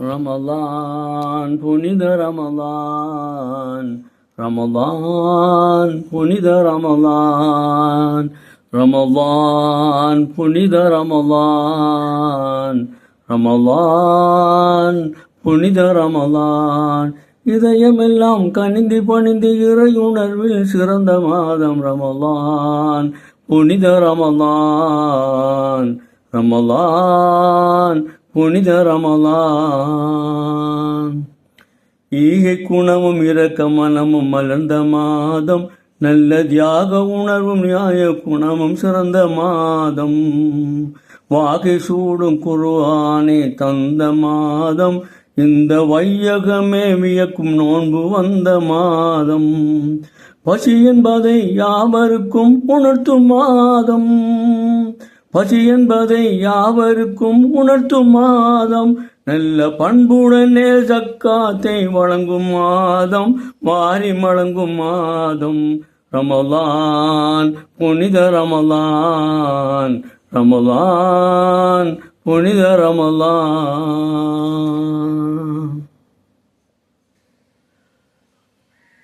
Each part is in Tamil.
ரமலான் புனித ரமலான். ரமலான் புனித ரமலான். ரமலான் புனித ரமலான். ரமலான் புனித ரமலான். இதயமெல்லாம் கனிந்து பணிந்து இறையுணர்வில் சிறந்த மாதம் ரமலான் புனித ரமலான். ரமலான் புனித ரமலான். ஈகை குணமும் இரக்க மனமும் மலர்ந்த மாதம் நல்ல தியாக உணர்வும் நியாய குணமும் சிறந்த மாதம். வாகை சூடும் குருவானே தந்த மாதம் இந்த வையகமே வியக்கும் நோன்பு வந்த மாதம். பசி என்பதை யாவருக்கும் உணர்த்தும் மாதம். பசி என்பதை யாவருக்கும் உணர்த்தும் மாதம் நல்ல பண்புடனே சக்காத்தை வழங்கும் மாதம் வாரி வழங்கும் மாதம். ரமலான் புனித ரமலான். ரமலான் புனித ரமலான்.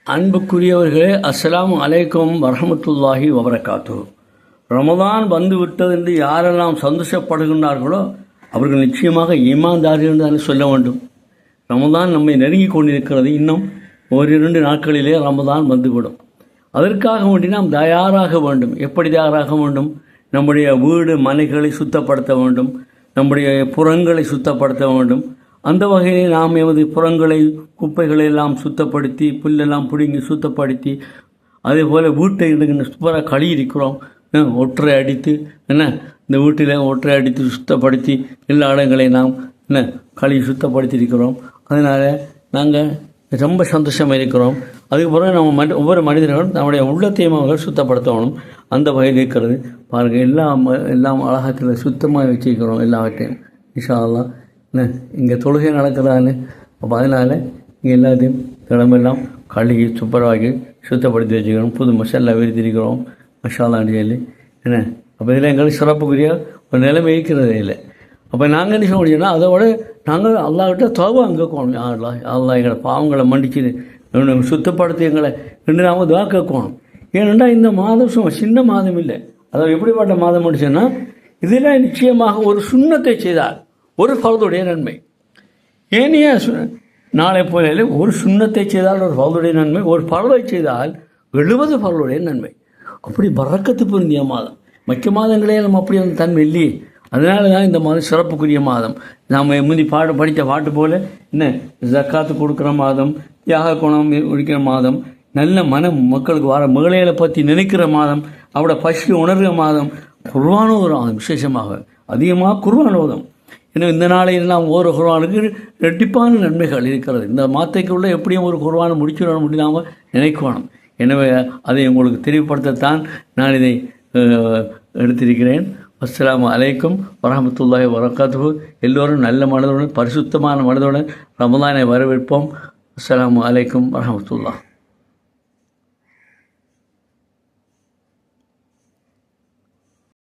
அன்புக்குரியவர்களே அஸ்லாம் அலைக்கும் வரமத்துல்லாஹி வபரகாத்தூர் ரமதான் வந்து விட்டது என்று யாரெல்லாம் சந்தோஷப்படுகின்றார்களோ அவர்கள் நிச்சயமாக ஈமான்தார்கள் என்று சொல்ல வேண்டும். ரமதான் நம்மை நெருங்கி கொண்டிருக்கிறது. இன்னும் ஓரிரண்டு நாட்களிலே ரமதான் வந்துவிடும். அதற்காக வேண்டி நாம் தயாராக வேண்டும். எப்படி தயாராக வேண்டும்? நம்முடைய வீடு மனைகளை சுத்தப்படுத்த வேண்டும். நம்முடைய புறங்களை சுத்தப்படுத்த வேண்டும். அந்த வகையில் நாம் எமது புறங்களை குப்பைகளை எல்லாம் சுத்தப்படுத்தி புல்லெல்லாம் பிடுங்கி சுத்தப்படுத்தி அதே போல் வீட்டை சூப்பராக கழி இருக்கிறோம். ஒற்றை அடித்து என்ன இந்த வீட்டில் ஒற்றை அடித்து சுத்தப்படுத்தி எல்லா இடங்களை நாம் என்ன களி சுத்தப்படுத்தி இருக்கிறோம் அதனால் நாங்கள் ரொம்ப சந்தோஷமாக இருக்கிறோம். அதுக்கு பிறகு நம்ம மனி ஒவ்வொரு மனிதர்களும் நம்முடைய உள்ளத்தையும் அவர்கள் சுத்தப்படுத்தணும். அந்த வகையில் இருக்கிறது. பாருங்கள் எல்லாம் எல்லாம் அழகத்தில் சுத்தமாக வச்சுருக்கிறோம் எல்லாவற்றையும். இன்ஷா என்ன இங்கே தொழுகை நடக்கிறான்னு அப்போ அதனால் இங்கே எல்லாத்தையும் கிளம்பெல்லாம் கழுகி சுப்பரவாக்கி சுத்தப்படுத்தி வச்சுக்கிறோம். புது மசாலா விரித்திருக்கிறோம். மசாலான்னு சொல்லி என்ன? அப்போ இதில் எங்களுக்கு சிறப்புக்குரிய ஒரு நிலைமை இருக்கிறதே இல்லை அப்போ நாங்கள் என்ன சொல்ல முடியும்னா அதோட நாங்கள் அல்லாஹ்கிட்ட தோவை அங்கே போகணும் அல்லா அல்லா எங்களை பாவங்களை மன்னிச்சு சுத்தப்படுத்தி எங்களை ரெண்டு நாம துவா கேட்கணும். ஏனென்றா இந்த மாதம் சும்மா சின்ன மாதம் இல்லை. அதாவது எப்படிப்பட்ட மாதம் முடிச்சுன்னா இதில் நிச்சயமாக ஒரு சுண்ணத்தை செய்தால் ஒரு ஃபர்துடைய நன்மை. ஏனைய சு- நாளை போல ஒரு சுண்ணத்தை செய்தால் ஒரு ஃபர்துடைய நன்மை ஒரு பரவை செய்தால் எழுபது பரலுடைய நன்மை. அப்படி பறக்கத்து பொருந்திய மாதம். மற்ற மாதங்களே நம்ம அப்படி அந்த தன்மை இல்லையே அதனால தான் இந்த மாதம் சிறப்புக்குரிய மாதம். நாம் முந்தி பாட படித்த பாட்டு போல் என்ன ஜக்காத்து கொடுக்குற மாதம் தியாக குணம் ஒழிக்கிற மாதம் நல்ல மனம் மக்களுக்கு வர மகளிரை பற்றி நினைக்கிற மாதம் அவட பசி உணர்கிற மாதம் குர்வானோதம் ஆகும் விசேஷமாக. அதிகமாக குர்வானோதம் ஏன்னா இந்த நாளையில் நாம் ஒரு குர்வானுக்கு ரெட்டிப்பான நன்மைகள் இருக்கிறது. இந்த மாத்தைக்குள்ளே எப்படியும் ஒரு குர்வானை அப்படி நாம் நினைக்கணும். எனவே அதை உங்களுக்கு தெளிவுபடுத்தத்தான் நான் இதை எடுத்திருக்கிறேன். அஸ்லாம் அலைக்கும் வரமத்துல்லாஹி வரகாத்து எல்லோரும் நல்ல மனதுடன் பரிசுத்தமான மனதுடன் ரமதானை வரவேற்போம். அஸ்லாம் அலைக்கும் வரமத்துல்லா